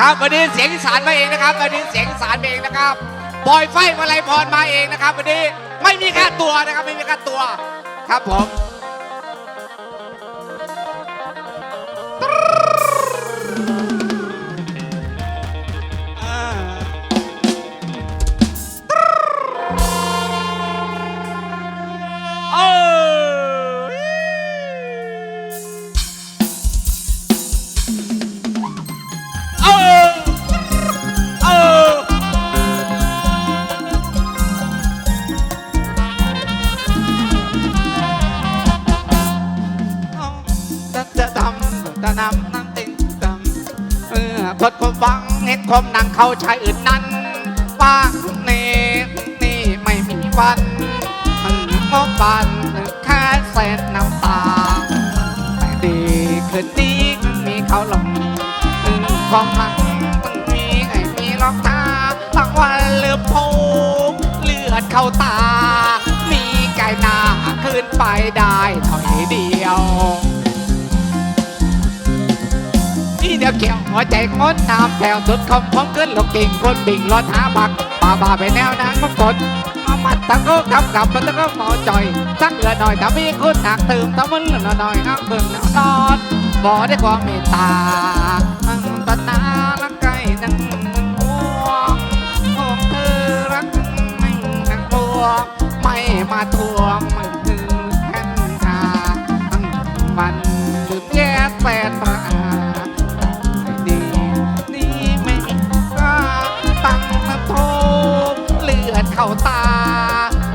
ครับวันนี้เสียงอีสานมาเองนะครับวันนี้เสียงอีสานมาเองนะครับบอยไฟมาลัยพรมาเองนะครับ วันนี้ไม่มีค่าตัวนะครับไม่มีค่าตัว ครับผมำจะนำน้ำติงดำเออพดความฟังเห็นความนังเข้าชายอื่นนั้นว่างนี่นี่ไม่มีวันมันงบบันแค่เศษน้ำตาแต่ดีคืนนี้มีเขาหลงความหลังต้องมีไอ้มีรองเท้าทั้งวันเลือโพเลือดเข้าตา มีไก่นาขึ้นไปด้ถ หัวใจงดน้ำแถวสุดคมผมขึ้นลงกิ่งคนบิ่งรถหาบักป่าบาไปแนวนางของกดเอามัดตะโกกำกับมันตั้งก็หมอจ่อยสักเหลือหน่อยแต่มีคุณหนักตืมตะมึนเหลือหน่อยนั่งเบิ่งน้ำนอนบ่ได้ความเมตตาตั้งตนา เข้าตา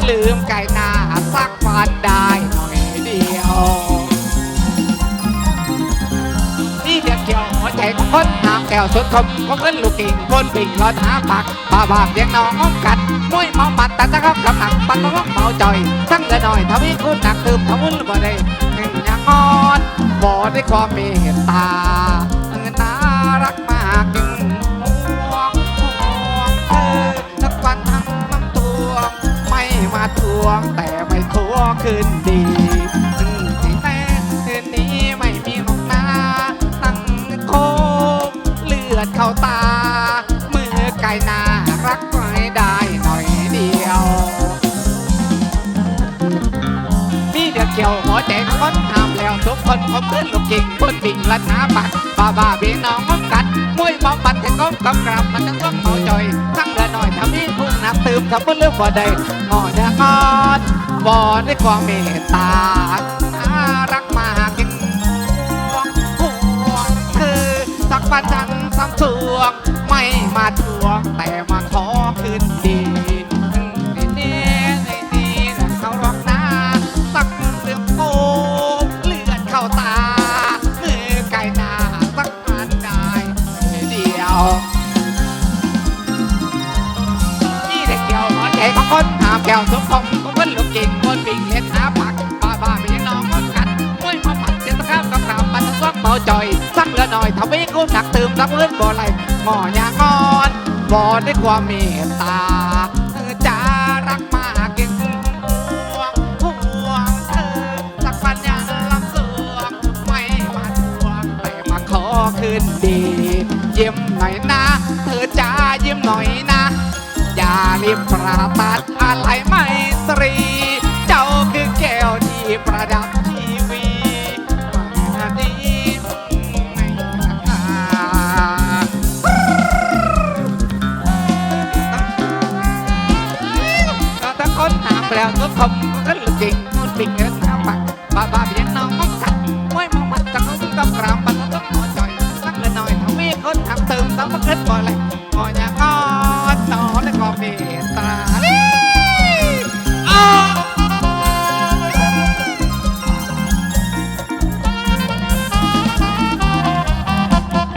ลืมไก่หน้าสักวันได้หน่อยเดียว นี่เดียวเกี่ยวหัวใจของคนหามแก้วสุดคมของเงินลูกกิ่งคนบิ่งรอดหาผักป่าบากเลี้ยงน้องอ้อมกัดมวยเมามัดแต่ตะกับกำหนักปันน้องเมาจ่อยทั้งเดือหน่อยทวีคุณหนักตืมทวุ้นบ่ได้เงินยังงอนบ่ได้ความเมตตาเงินน่ารักมา นารักไว้ได้หน่อยเดียวนี่เดือดเกี่ยวหัวใจของคนทำแล้วทุกคนผมขึ้นลูกกิ่งบนบิ่งละนาปัดบ้าบ้าพี่น้องมันกัดมวยมองปัดแต่ก้มกำกลับมันต้งต้องเมาจอยทั้งเดือหน่อยทำให้พุ่งนับตื่มทำเพื่อเลือกบ่ได้งอเนื้องอนบ่ได้ความเมตตา มาทวแต่มาขอคืนดีนี่นี่นี่นี่นะเขาร้องนาสักเลืองโกเลือดเข้าตามือไก่หน้าสักอันได้เดียวนี่เด็กเกี่ยวหมอแขกของคนหามแก้วสุขคมของเพื่อนลูกเก่งคนวิ่งเล่นหาผักบ้าบ้าไปยังน้องมันกัดมวยมาปัดเสียตะข้ามกับขามปันทั้งซ้อมเบาจอย น่อยทำให้กูหนักเติมรับเพื่อนบ่ไหลหมอยางอนบ่ได้ความเมตตาเออจะรักมากเก่งห่วงห่วงเธอสักปัญญาลำสวงไม่มาทวงแต่มาขอคืนดียิ้มหน่อยนะ เธอจ้ายิ้มหน่อยนะ อย่ารีบประตัดอะไรไม่ตรี เจ้าคือแก้วที่ประดับ แล้วก็คมก็หลุดจริงมันปิ่งเงินน้ำปักบ้าบ้าเพียงน้องมันกัดมวยมองมันจะเขาต้องต้องกรามมันต้องหมอจ่อยสักเลยหน่อยทำให้คนทำเติมต้องมาขึ้นบ่อยเลยหมอยางอ่อนนอนและก็เมตตาอ้าว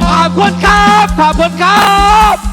ขอบคุณครับ ขอบคุณครับ